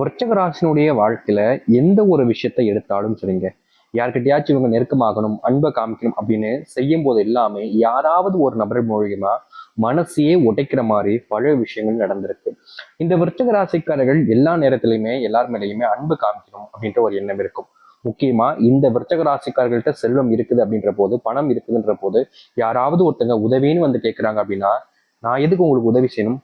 விருச்சக ராசினுடைய வாழ்க்கையில எந்த ஒரு விஷயத்தை எடுத்தாலும் சரிங்க. யார்கிட்டயாச்சும் இவங்க நெருக்கமாகணும் அன்பை காமிக்கணும் அப்படின்னு செய்யும் போது எல்லாமே யாராவது ஒரு நபர் மூலியமா மனசையே உடைக்கிற மாதிரி பல விஷயங்கள் நடந்திருக்கு. இந்த விருச்சக ராசிக்காரர்கள் எல்லா நேரத்திலையுமே எல்லார் மேலேயுமே அன்பு காமிக்கணும் அப்படின்ற ஒரு எண்ணம் இருக்கும். முக்கியமா இந்த விருச்சக ராசிக்காரர்கள்ட்ட செல்வம் இருக்குது அப்படின்ற போது பணம் இருக்குதுன்ற போது யாராவது ஒருத்தங்க உதவின்னு வந்து கேட்குறாங்க அப்படின்னா நான் எதுக்கு உங்களுக்கு உதவி செய்யணும்?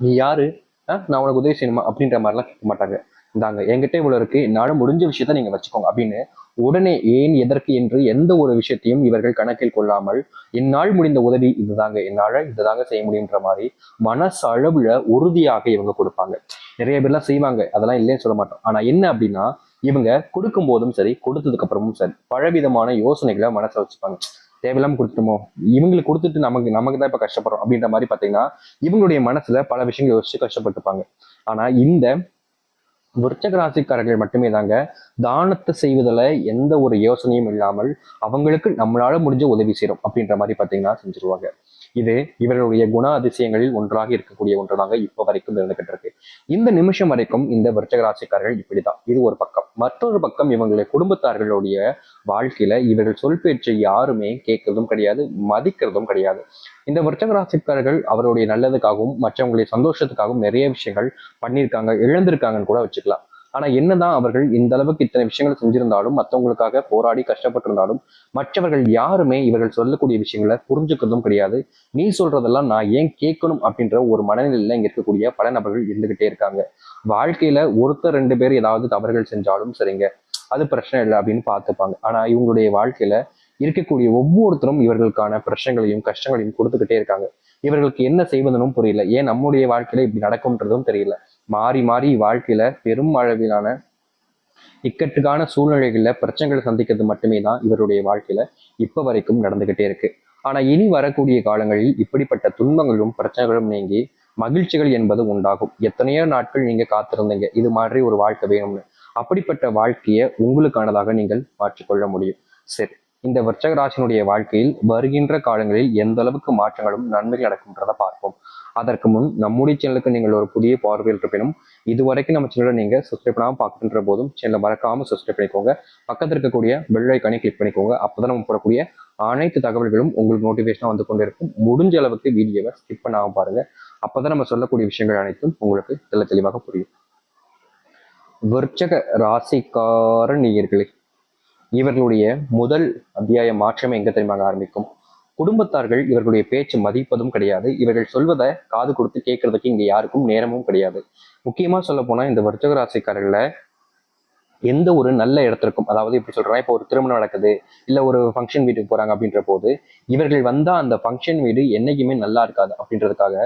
நீ யாரு? நான் உனக்கு உதவி செய்யணுமா? அப்படின்ற மாதிரிலாம் கேட்க மாட்டாங்க. இந்தாங்க என்கிட்ட இவ்வளோ இருக்கு. என்னால முடிஞ்ச விஷயத்த நீங்க வச்சுக்கோங்க அப்படின்னு உடனே ஏன் எதற்கு என்று எந்த ஒரு விஷயத்தையும் இவர்கள் கணக்கில் கொள்ளாமல் என்னால் முடிந்த உதவி இதுதாங்க என்னால இதுதாங்க செய்ய முடியுன்ற மாதிரி மனசளவுல உறுதியாக இவங்க கொடுப்பாங்க. நிறைய பேர்லாம் செய்வாங்க அதெல்லாம் இல்லைன்னு சொல்ல மாட்டோம். ஆனா என்ன அப்படின்னா இவங்க கொடுக்கும் போதும் சரி கொடுத்ததுக்கு அப்புறமும் சரி பலவிதமான யோசனைகளை மனசுல வச்சுப்பாங்க. தேவையில்லாம கொடுத்துட்டோமோ? இவங்களுக்கு கொடுத்துட்டு நமக்கு நமக்கு தான் இப்ப கஷ்டப்படுறோம் அப்படின்ற மாதிரி பாத்தீங்கன்னா இவங்களுடைய மனசுல பல விஷயங்கள் யோசிச்சு கஷ்டப்பட்டுப்பாங்க. ஆனா இந்த விருச்சக ராசிக்காரர்கள் மட்டுமே தாங்க தானத்தை செய்வதில் எந்த ஒரு யோசனையும் இல்லாமல் அவங்களுக்கு நம்மளால முடிஞ்ச உதவி செய்யறோம் அப்படின்ற மாதிரி பார்த்தீங்கன்னா செஞ்சுருவாங்க. இது இவர்களுடைய குண அதிசயங்களில் ஒன்றாக இருக்கக்கூடிய ஒன்றாக இப்ப வரைக்கும் இருந்துகிட்டு இருக்கு இந்த நிமிஷம் வரைக்கும் இந்த விருச்சக ராசிக்காரர்கள் இப்படிதான். இது ஒரு பக்கம். மற்றொரு பக்கம் இவங்களுடைய குடும்பத்தார்களுடைய வாழ்க்கையில இவர்கள் சொல் பேச்சை யாருமே கேட்கறதும் கிடையாது மதிக்கிறதும் கிடையாது. இந்த விருச்சக ராசிக்காரர்கள் அவருடைய நல்லதுக்காகவும் மற்றவங்களுடைய சந்தோஷத்துக்காகவும் நிறைய விஷயங்கள் பண்ணியிருக்காங்க இழந்திருக்காங்கன்னு கூட வச்சுக்கலாம். ஆனா என்னதான் அவர்கள் இந்த அளவுக்கு இத்தனை விஷயங்கள் செஞ்சிருந்தாலும் மற்றவங்களுக்காக போராடி கஷ்டப்பட்டிருந்தாலும் மற்றவர்கள் யாருமே இவர்கள் சொல்லக்கூடிய விஷயங்களை புரிஞ்சுக்கிறதும் கிடையாது. நீ சொல்றதெல்லாம் நான் ஏன் கேட்கணும் அப்படின்ற ஒரு மனநிலையில இங்க இருக்கக்கூடிய பல நபர்கள் இருந்துகிட்டே இருக்காங்க. வாழ்க்கையில ஒருத்தர் ரெண்டு பேர் ஏதாவது தவறுகள் செஞ்சாலும் சரிங்க அது பிரச்சனை இல்லை அப்படின்னு பார்த்துப்பாங்க. ஆனா இவங்களுடைய வாழ்க்கையில இருக்கக்கூடிய ஒவ்வொருத்தரும் இவர்களுக்கான பிரச்சனைகளையும் கஷ்டங்களையும் கொடுத்துக்கிட்டே இருக்காங்க. இவர்களுக்கு என்ன செய்வதுனும் புரியல. ஏன் நம்முடைய வாழ்க்கையில இப்படி நடக்கும்ன்றதும் தெரியல. மாறி மாறி வாழ்க்கையில பெரும் அளவிலான இக்கட்டுக்கான சூழ்நிலைகளில் பிரச்சனைகளை சந்திக்கிறது மட்டுமே தான் இவருடைய வாழ்க்கையில இப்ப வரைக்கும் நடந்துகிட்டே இருக்கு. ஆனா இனி வரக்கூடிய காலங்களில் இப்படிப்பட்ட துன்பங்களும் பிரச்சனைகளும் நீங்கி மகிழ்ச்சிகள் என்பது உண்டாகும். எத்தனையோ நாட்கள் நீங்க காத்திருந்தீங்க இது மாதிரி ஒரு வாழ்க்கை வேணும்னு. அப்படிப்பட்ட வாழ்க்கையை உங்களுக்கானதாக நீங்கள் மாற்றிக்கொள்ள முடியும். சரி இந்த விருச்சகராசினுடைய வாழ்க்கையில் வருகின்ற காலங்களில் எந்த அளவுக்கு மாற்றங்களும் நன்மைகள் நடக்கும்ன்றதை பார்ப்போம். அதற்கு முன் நம்முடைய சேனலுக்கு நீங்கள் ஒரு புதிய பார்வையில் இருப்பினும் இதுவரைக்கும் நம்ம சேனலை நீங்கள் சப்ஸ்கிரைப் பண்ணாமல் பார்க்குற போதும் சேனலை மறக்காமல் சப்ஸ்கிரைப் பண்ணிக்கோங்க. பக்கத்தில் இருக்கக்கூடிய பெல் ஐக்கானை கிளிக் பண்ணிக்கோங்க. அப்போ தான் நம்ம போடக்கூடிய அனைத்து தகவல்களும் உங்களுக்கு நோட்டிஃபிகேஷனாக வந்து கொண்டு இருக்கும் முடிஞ்ச அளவுக்கு வீடியோவை ஸ்கிப் பண்ணாமல் பாருங்கள் அப்போ தான் நம்ம சொல்லக்கூடிய விஷயங்கள் அனைத்தும் உங்களுக்கு தெள்ள தெளிவாக புரியும். விற்சக ராசிக்கார நேயர்களே இவர்களுடைய முதல் அத்தியாய மாற்றமே எங்க தெரியுமாக ஆரம்பிக்கும்? குடும்பத்தார்கள் இவர்களுடைய பேச்சு மதிப்பதும் கிடையாது. இவர்கள் சொல்வதை காது கொடுத்து கேட்கறதுக்கு இங்க யாருக்கும் நேரமும் கிடையாது. முக்கியமா சொல்ல போனா இந்த வர்த்தக ராசிக்காரர்கள எந்த ஒரு நல்ல இடத்திற்கும் அதாவது எப்படி சொல்றேன் இப்போ ஒரு திருமணம் நடக்குது இல்ல ஒரு ஃபங்க்ஷன் வீட்டுக்கு போறாங்க அப்படின்ற போது இவர்கள் வந்தா அந்த ஃபங்க்ஷன் வீடு என்னைக்குமே நல்லா இருக்காது அப்படின்றதுக்காக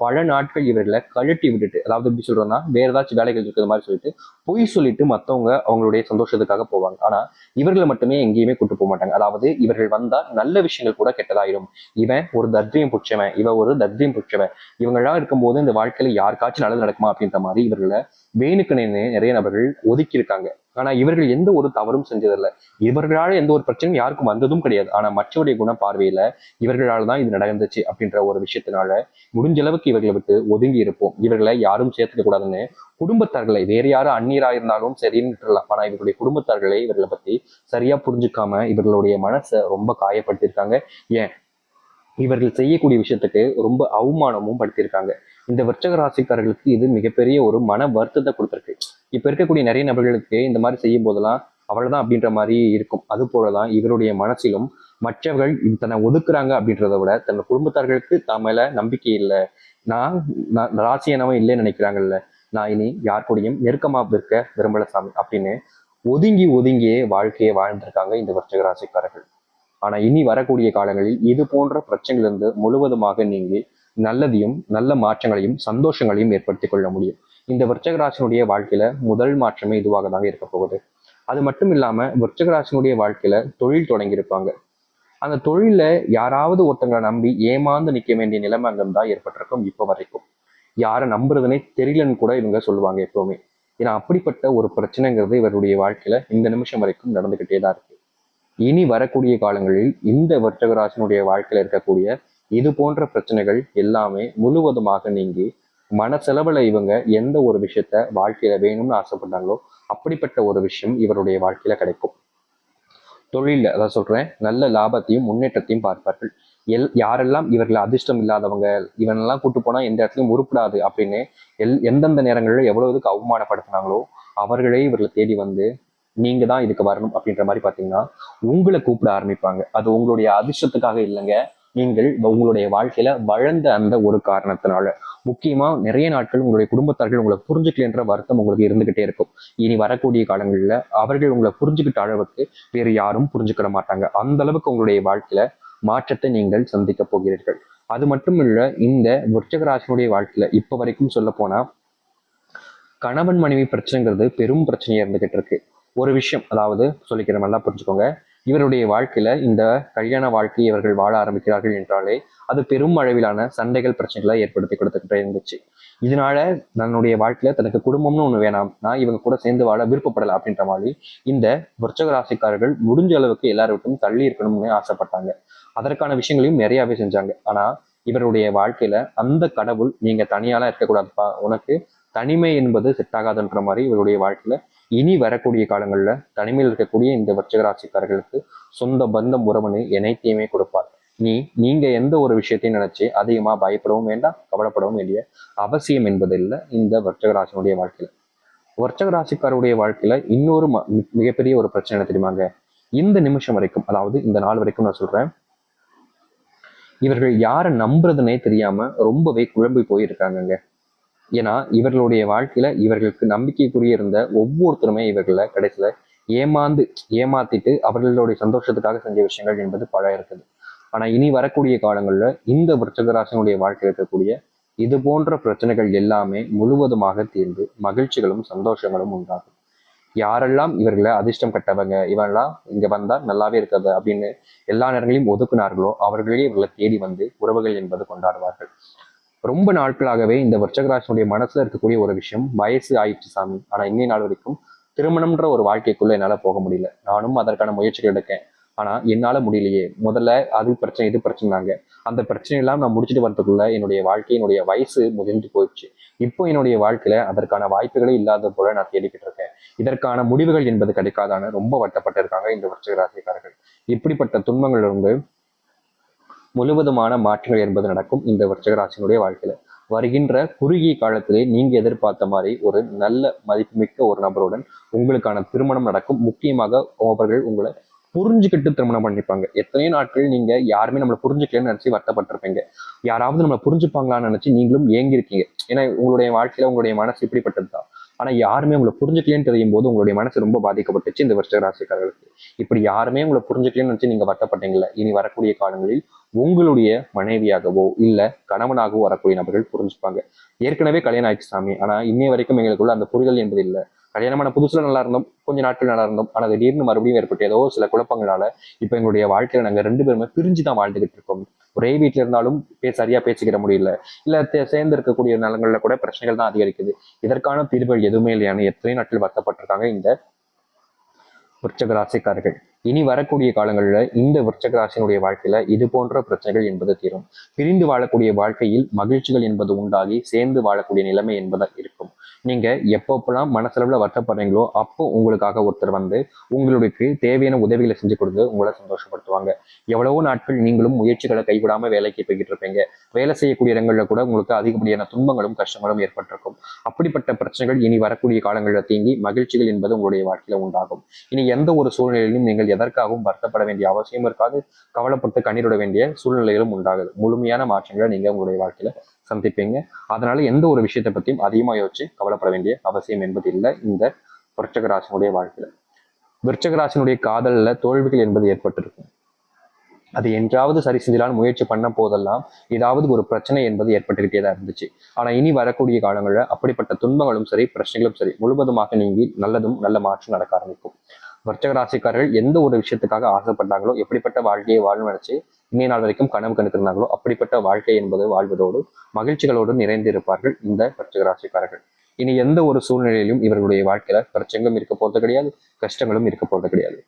பல நாட்கள் இவர்களை கழட்டி விட்டுட்டு அதாவது எப்படி சொல்றோம்னா வேற ஏதாச்சும் வேலைகள் இருக்கிற மாதிரி சொல்லிட்டு பொய் சொல்லிட்டு மத்தவங்க அவங்களுடைய சந்தோஷத்துக்காக போவாங்க. ஆனா இவர்களை மட்டுமே எங்கேயுமே கூட்டு போக மாட்டாங்க. அதாவது இவர்கள் வந்தா நல்ல விஷயங்கள் கூட கெட்டதாயிரும். இவன் ஒரு தத்ரியம் பிடிச்சவன் இவன் ஒரு தத்ரியம் பிடிச்சவன். இவங்களா இருக்கும்போது இந்த வாழ்க்கையில யாருக்காச்சும் நல்லது நடக்குமா அப்படின்ற மாதிரி இவர்களை வேணுக்குனே நிறைய நபர்கள் ஒதுக்கி இருக்காங்க ஆனா இவர்கள் எந்த ஒரு தவறும் செஞ்சதில்லை. இவர்களால எந்த ஒரு பிரச்சனையும் யாருக்கும் வந்ததும் கிடையாது. ஆனா மற்றவருடைய குண பார்வையில இவர்களால் தான் இது நடந்துச்சு அப்படின்ற ஒரு விஷயத்தினால முடிஞ்ச அளவுக்கு இவர்களை விட்டு ஒதுங்கி இருப்போம். இவர்களை யாரும் சேர்த்துக்க கூடாதுன்னு குடும்பத்தார்களை வேற யாரும் அந்நீரா இருந்தாலும் சரின்னு விட்டுறலாம் ஆனா இவர்களுடைய குடும்பத்தார்களை இவர்களை பத்தி சரியா புரிஞ்சுக்காம இவர்களுடைய மனசை ரொம்ப காயப்படுத்தியிருக்காங்க. ஏன்? இவர்கள் செய்யக்கூடிய விஷயத்துக்கு ரொம்ப அவமானமும் படுத்தியிருக்காங்க. இந்த விருச்சக ராசிக்காரர்களுக்கு இது மிகப்பெரிய ஒரு மன வருத்தத்தை கொடுத்துருக்கு. இப்போ இருக்கக்கூடிய நிறைய நபர்களுக்கு இந்த மாதிரி செய்யும் போதெல்லாம் அவ்வளோதான் அப்படின்ற மாதிரி இருக்கும். அது போலதான் இவருடைய மனசிலும் மற்றவர்கள் தன்னை ஒதுக்குறாங்க அப்படின்றத விட தன் குடும்பத்தார்களுக்கு தான் மேல நம்பிக்கை இல்லை. நான் நான் ராசியானவன் இல்லைன்னு நினைக்கிறாங்கல்ல. நான் இனி யார் கூடயும் நெருக்கமா இருக்க விரும்பல சாமி அப்படின்னு ஒதுங்கி ஒதுங்கியே வாழ்க்கையை வாழ்ந்திருக்காங்க இந்த விருச்சக ராசிக்காரர்கள். ஆனால் இனி வரக்கூடிய காலங்களில் இது போன்ற பிரச்சனைகளிலிருந்து முழுவதுமாக நீங்கி நல்லதையும் நல்ல மாற்றங்களையும் சந்தோஷங்களையும் ஏற்படுத்தி கொள்ள முடியும். இந்த விருச்சகராசினுடைய வாழ்க்கையில முதல் மாற்றமே இதுவாக தாங்க இருக்க போகுது. அது மட்டும் இல்லாம விருச்சகராசினுடைய வாழ்க்கையில தொழில் தொடங்கியிருப்பாங்க. அந்த தொழில யாராவது ஒருத்தங்களை நம்பி ஏமாந்து நிற்க வேண்டிய நிலைமை அங்கம்தான் ஏற்பட்டிருக்கும் இப்ப வரைக்கும். யாரை நம்புறதுனே தெரியலன்னு கூட இவங்க சொல்லுவாங்க எப்பவுமே. ஏன்னா அப்படிப்பட்ட ஒரு பிரச்சனைங்கிறது இவருடைய வாழ்க்கையில இந்த நிமிஷம் வரைக்கும் நடந்துகிட்டே தான் இருக்கு. இனி வரக்கூடிய காலங்களில் இந்த வர்த்தகராசனுடைய வாழ்க்கையில் இருக்கக்கூடிய இது போன்ற பிரச்சனைகள் எல்லாமே முழுவதுமாக நீங்கி மனசெலவுல இவங்க எந்த ஒரு விஷயத்த வாழ்க்கையில வேணும்னு ஆசைப்பட்டாங்களோ அப்படிப்பட்ட ஒரு விஷயம் இவருடைய வாழ்க்கையில கிடைக்கும். தொழில அதான் சொல்றேன் நல்ல லாபத்தையும் முன்னேற்றத்தையும் பார்ப்பார்கள். எல் யாரெல்லாம் இவர்கள் அதிர்ஷ்டம் இல்லாதவங்க இவனெல்லாம் கூட்டு போனா எந்த இடத்துலையும் உருப்படாது அப்படின்னு எல் எந்தெந்த நேரங்களில் எவ்வளவு இதுக்கு அவமானப்படுத்தினாங்களோ அவர்களே இவர்களை தேடி வந்து நீங்க தான் இதுக்கு வரணும் அப்படின்ற மாதிரி பாத்தீங்கன்னா உங்களை கூப்பிட ஆரம்பிப்பாங்க. அது உங்களுடைய அதிர்ஷ்டத்துக்காக இல்லைங்க. நீங்கள் உங்களுடைய வாழ்க்கையில வளர்ந்த அந்த ஒரு காரணத்தினால. முக்கியமா நிறைய நாட்கள் உங்களுடைய குடும்பத்தார்கள் உங்களை புரிஞ்சுக்கலன்ற வருத்தம் உங்களுக்கு இருந்துகிட்டே இருக்கும். இனி வரக்கூடிய காலங்களில் அவர்கள் உங்களை புரிஞ்சுக்கிட்ட அளவுக்கு வேறு யாரும் புரிஞ்சுக்கிட மாட்டாங்க. அந்த அளவுக்கு உங்களுடைய வாழ்க்கையில மாற்றத்தை நீங்கள் சந்திக்க போகிறீர்கள். அது மட்டும் இல்ல இந்த விருச்சகராசனுடைய வாழ்க்கையில இப்ப வரைக்கும் சொல்ல போனா கணவன் மனைவி பிரச்சனைங்கிறது பெரும் பிரச்சனையா இருந்துகிட்டு இருக்கு. ஒரு விஷயம் அதாவது சொல்லிக்கிற நல்லா புரிஞ்சுக்கோங்க. இவருடைய வாழ்க்கையில இந்த கல்யாண வாழ்க்கையை இவர்கள் வாழ ஆரம்பிக்கிறார்கள் என்றாலே அது பெரும் அளவிலான சண்டைகள் பிரச்சனைகளை ஏற்படுத்தி கொடுத்துக்கிட்டே இருந்துச்சு. இதனால தன்னுடைய வாழ்க்கையில தனக்கு குடும்பம்னு ஒண்ணு வேணாம். நான் இவங்க கூட சேர்ந்து வாழ விருப்பப்படல அப்படின்ற மாதிரி இந்த விருச்சக ராசிக்காரர்கள் முடிஞ்ச அளவுக்கு எல்லாருக்கும் தள்ளி இருக்கணும்னு ஆசைப்பட்டாங்க. அதற்கான விஷயங்களையும் நிறையாவே செஞ்சாங்க. ஆனா இவருடைய வாழ்க்கையில அந்த கடவுள் நீங்க தனியாலாம் இருக்கக்கூடாதுப்பா. உனக்கு தனிமை என்பது செட் ஆகாதுன்ற மாதிரி இவருடைய வாழ்க்கையில இனி வரக்கூடிய காலங்களில் தனிமையில் இருக்கக்கூடிய இந்த வச்சகராசிக்காரர்களுக்கு சொந்த பந்தம் உறவுன்னு அனைத்தையுமே கொடுப்பார். நீ நீங்க எந்த ஒரு விஷயத்தையும் நினைச்சு அதிகமா பயப்படவும் வேண்டாம் கவலைப்படவும் வேண்டிய அவசியம் என்பது இல்லை இந்த வர்ச்சகராசினுடைய வாழ்க்கையில். வாழ்க்கையில விருச்சக வாழ்க்கையில இன்னொரு ம- மிகப்பெரிய ஒரு பிரச்சனை தெரியுமாங்க? இந்த நிமிஷம் வரைக்கும் அதாவது இந்த நாள் வரைக்கும் நான் சொல்றேன். இவர்கள் யாரை நம்புறதுனே தெரியாம ரொம்பவே குழம்பி போயிருக்காங்கங்க. ஏன்னா இவர்களுடைய வாழ்க்கையில இவர்களுக்கு நம்பிக்கைக்குரிய இருந்த ஒவ்வொருத்தருமே இவர்களை கடைசியில ஏமாந்து ஏமாத்திட்டு அவர்களுடைய சந்தோஷத்துக்காக செஞ்ச விஷயங்கள் என்பது பல இருக்குது. ஆனா இனி வரக்கூடிய காலங்கள்ல இந்த விருச்சகராசனுடைய வாழ்க்கையில் இருக்கக்கூடிய இது போன்ற பிரச்சனைகள் எல்லாமே முழுவதுமாக தீர்ந்து மகிழ்ச்சிகளும் சந்தோஷங்களும் உண்டாகும். யாரெல்லாம் இவர்களை அதிர்ஷ்டம் கட்டவங்க இவெல்லாம் இங்க வந்தா நல்லாவே இருக்காது அப்படின்னு எல்லா நேரங்களையும் ஒதுக்குனார்களோ அவர்களே இவர்களை தேடி வந்து உறவுகள் என்பது கொண்டாடுவார்கள். ரொம்ப நாட்களாகவே இந்த விருச்சகராசனுடைய மனசுல இருக்கக்கூடிய ஒரு விஷயம் வயசு ஆயிடுச்சு சாமி. ஆனா இன்னைய நாள் வரைக்கும் திருமணம்ன்ற ஒரு வாழ்க்கைக்குள்ள என்னால போக முடியல. நானும் அதற்கான முயற்சிகள் எடுக்கேன். ஆனா என்னால முடியலையே. முதல்ல அது பிரச்சனை இது பிரச்சனைனாங்க. அந்த பிரச்சனை எல்லாம் நான் முடிச்சுட்டு வரதுக்குள்ள என்னுடைய வாழ்க்கை என்னுடைய வயசு முதிர்ந்து போயிடுச்சு. இப்போ என்னுடைய வாழ்க்கையில அதற்கான வாய்ப்புகளே இல்லாத போல நான் தேடிக்கிட்டு இருக்கேன். இதற்கான முடிவுகள் என்பது கிடைக்காதான ரொம்ப வட்டப்பட்டிருக்காங்க இந்த வருஷ ராசிக்காரர்கள் இப்படிப்பட்ட துன்பங்கள் இருந்து முழுவதுமான மாற்றங்கள் என்பது நடக்கும் இந்த விருச்சிக வாழ்க்கையில். வாழ்க்கையில வருகின்ற குறுகிய காலத்திலே நீங்க எதிர்பார்த்த மாதிரி ஒரு நல்ல மதிப்புமிக்க ஒரு நபருடன் உங்களுக்கான திருமணம் நடக்கும். முக்கியமாக அவர்கள் உங்களை புரிஞ்சுக்கிட்டு திருமணம் பண்ணிப்பாங்க. எத்தனையோ நாட்கள் நீங்க யாருமே நம்மளை புரிஞ்சுக்கலன்னு நினைச்சு வருத்தப்பட்டிருப்பீங்க. யாராவது நம்மளை புரிஞ்சுப்பாங்களான்னு நினைச்சு நீங்களும் ஏங்கிருக்கீங்க ஏன்னா உங்களுடைய வாழ்க்கையில உங்களுடைய மனசு இப்படிப்பட்டது ஆனால் யாருமே உங்களை புரிஞ்சுக்கலன்னு தெரியும் போது உங்களுடைய மனசு ரொம்ப பாதிக்கப்பட்டுச்சு இந்த வருஷ ராசிக்காரர்களுக்கு. இப்படி யாருமே உங்களை புரிஞ்சுக்கலன்னு வச்சு நீங்கள் வருத்தப்பட்டீங்கல்ல இனி வரக்கூடிய காலங்களில் உங்களுடைய மனைவியாகவோ இல்லை கணவனாகவோ வரக்கூடிய நபர்கள் புரிஞ்சுப்பாங்க. ஏற்கனவே கல்யாணம் ஆயிடுச்சு சாமி. ஆனால் இன்னைய வரைக்கும் எங்களுக்குள்ள அந்த புரிதல் என்பது இல்லை. கல்யாணமான புதுசுல நல்லா இருந்தோம் கொஞ்ச நாட்கள் நல்லா இருந்தோம். ஆனால் திடீர்னு மறுபடியும் ஏற்பட்ட ஏதோ சில குழப்பங்களால இப்போ எங்களுடைய வாழ்க்கையில நாங்கள் ரெண்டு பேருமே பிரிஞ்சு தான் வாழ்ந்துகிட்டு இருக்கோம். ஒரே வீட்டில் இருந்தாலும் சரியா பேசிக்கிற முடியல. இல்ல சேர்ந்து இருக்கக்கூடிய நலங்கள்ல கூட பிரச்சனைகள் தான் அதிகரிக்குது. இதற்கான தீர்வுகள் எதுவுமே இல்லையான எத்தனை நாட்கள் வருத்தப்பட்டிருக்காங்க இந்த விருச்சக ராசிக்காரர்கள். இனி வரக்கூடிய காலங்களில் இந்த விருச்சக ராசியினுடைய வாழ்க்கையில இது போன்ற பிரச்சனைகள் என்பது தீரும். பிரிந்து வாழக்கூடிய வாழ்க்கையில் மகிழ்ச்சிகள் என்பது உண்டாகி சேர்ந்து வாழக்கூடிய நிலைமை என்பதாக இருக்கும். நீங்க எப்பப்பெல்லாம் மனசளவில் வருத்தப்படுறீங்களோ அப்போ உங்களுக்காக ஒருத்தர் வந்து உங்களுக்கு தேவையான உதவிகளை செஞ்சு கொடுத்து உங்களை சந்தோஷப்படுத்துவாங்க. எவ்வளவோ நாட்கள் நீங்களும் முயற்சிகளை கைவிடாம வேலைக்கு போய்கிட்டு இருப்பீங்க. வேலை செய்யக்கூடிய இடங்களில் கூட உங்களுக்கு அதிகப்படியான துன்பங்களும் கஷ்டங்களும் ஏற்பட்டிருக்கும். அப்படிப்பட்ட பிரச்சனைகள் இனி வரக்கூடிய காலங்களில் தீங்கி மகிழ்ச்சிகள் என்பது உங்களுடைய வாழ்க்கையில் உண்டாகும். இனி எந்த ஒரு சூழ்நிலையிலும் நீங்கள் எதற்காகவும் வருத்தப்பட வேண்டிய அவசியம் இருக்காது. கவலைப்பட்டு கண்ணீரிட வேண்டிய சூழ்நிலைகளும் உண்டாகுது. முழுமையான மாற்றங்களை நீங்க உங்களுடைய வாழ்க்கையில சந்திப்பீங்க. அதனால எந்த ஒரு விஷயத்தை பத்தியும் அதிகமாக யோசிச்சு கவலைப்பட வேண்டிய அவசியம் என்பது இல்லை இந்த விருச்சக ராசினுடைய வாழ்க்கையில. விருச்சக ராசினுடைய காதல்ல தோல்விகள் என்பது ஏற்பட்டிருக்கும். அது என்றாவது சரி செஞ்சலான்னு முயற்சி பண்ண போதெல்லாம் ஏதாவது ஒரு பிரச்சனை என்பது ஏற்பட்டுக்கிட்டே தான் இருந்துச்சு. ஆனா இனி வரக்கூடிய காலங்களில் அப்படிப்பட்ட துன்பங்களும் சரி பிரச்சனைகளும் சரி முழுவதுமாக நீங்கி நல்லதும் நல்ல மாற்றம் நடக்க ஆரம்பிக்கும். வர்த்தக ராசிக்காரர்கள் எந்த ஒரு விஷயத்துக்காக ஆசைப்பட்டாங்களோ எப்படிப்பட்ட வாழ்க்கையை வாழ நினைச்சு இன்னைய நாள் வரைக்கும் கனவு கண்டுத்திருந்தாங்களோ அப்படிப்பட்ட வாழ்க்கை என்பது வாழ்வதோடு மகிழ்ச்சிகளோடு நிறைந்திருப்பார்கள் இந்த வர்த்தக ராசிக்காரர்கள் இனி எந்த ஒரு சூழ்நிலையிலும் இவர்களுடைய வாழ்க்கையில பிரச்சனைகளும் இருக்க போறது கிடையாது கஷ்டங்களும் இருக்க போறது கிடையாது.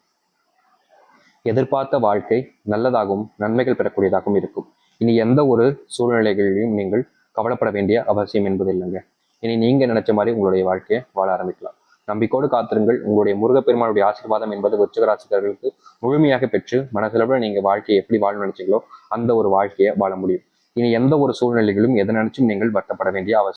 எதிர்பார்த்த வாழ்க்கை நல்லதாகவும் நன்மைகள் பெறக்கூடியதாகவும் இருக்கும். இனி எந்த ஒரு சூழ்நிலைகளிலும் நீங்கள் கவலைப்பட வேண்டிய அவசியம் என்பது இல்லைங்க. இனி நீங்க நினைச்ச மாதிரி உங்களுடைய வாழ்க்கையை வாழ ஆரம்பிக்கலாம். நம்பிக்கோடு காத்திருங்கள். உங்களுடைய முருகப்பெருமானுடைய ஆசீர்வாதம் என்பது விருச்சிகராசிக்காரர்களுக்கு முழுமையாக பெற்று மனசளவில் நீங்க வாழ்க்கையை எப்படி வாழ நினைச்சீங்களோ அந்த ஒரு வாழ்க்கையை வாழ முடியும். இனி எந்த ஒரு சூழ்நிலைகளும் எதை நினைச்சும் நீங்கள் வருத்தப்பட வேண்டிய அவசியம்